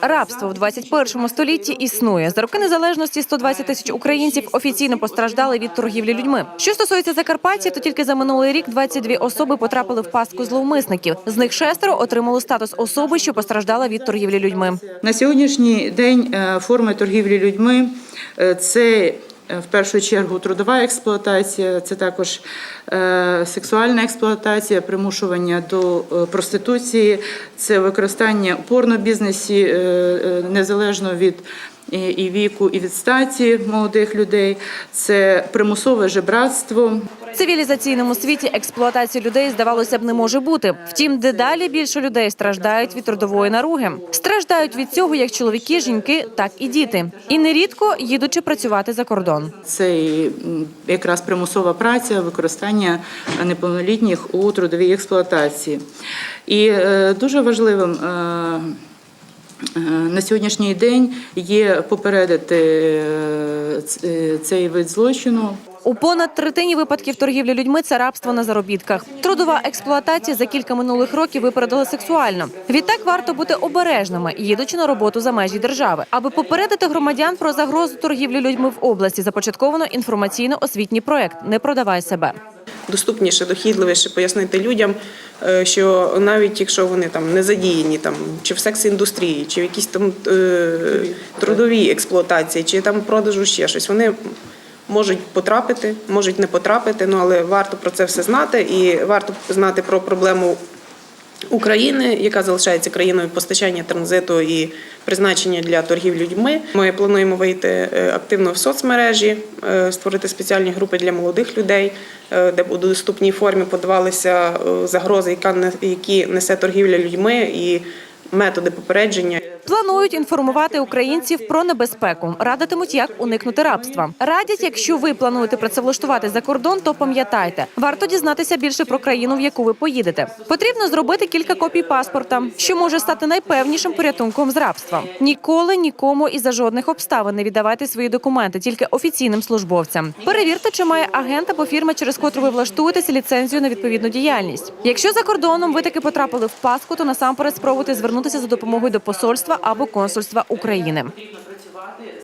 Рабство в 21 столітті існує. За роки незалежності 120 тисяч українців офіційно постраждали від торгівлі людьми. Що стосується Закарпаття, то тільки за минулий рік 22 особи потрапили в пастку зловмисників. З них шестеро отримали статус особи, що постраждала від торгівлі людьми. На сьогоднішній день е, форми торгівлі людьми е, це в першу чергу трудова експлуатація, це також е, сексуальна експлуатація, примушування до е, проституції, це використання у порнобізнесі е, е, незалежно від і віку, і від статі молодих людей, це примусове жебратство. Цивілізаційному світі експлуатації людей здавалося б не може бути. Втім, дедалі більше людей страждають від трудової наруги. Страждають від цього як чоловіки, жінки, так і діти. І нерідко їдучи працювати за кордон. Це якраз примусова праця, використання неповнолітніх у трудовій експлуатації. І е, дуже важливим е, е, на сьогоднішній день є попередити цей вид злочину. У понад третині випадків торгівлі людьми це рабство на заробітках. Трудова експлуатація за кілька минулих років випередила сексуально. Відтак варто бути обережними, їдучи на роботу за межі держави, аби попередити громадян про загрозу торгівлі людьми в області. Започатковано інформаційно-освітній проект Не продавай себе. доступніше, дохідливіше пояснити людям, е, що навіть якщо вони там не задіяні там чи в секс-індустрії, чи в якійсь там е, трудовій експлуатації, чи там продажу ще щось, вони можуть потрапити, можуть не потрапити, ну але варто про це все знати і варто знати про проблему. України, яка залишається країною постачання транзиту і призначення для торгів людьми. Ми плануємо вийти е, активно в соцмережі, е, створити спеціальні групи для молодих людей, е, де у доступній формі подавалися загрози, які несе торгівля людьми, і методи попередження. Планують інформувати українців про небезпеку, радитимуть, як уникнути рабства. Радять, якщо ви плануєте працевлаштувати за кордон, то пам'ятайте, варто дізнатися більше про країну, в яку ви поїдете. Потрібно зробити кілька копій паспорта, що може стати найпевнішим порятунком з рабства. Ніколи нікому і за жодних обставин не віддавайте свої документи, тільки офіційним службовцям. Перевірте, чи має агент або фірма, через котру ви влаштуєтеся ліцензію на відповідну діяльність. Якщо за кордоном ви таки потрапили в пастку, то насамперед спробуйте звернутися за допомогою до посольства або консульства України.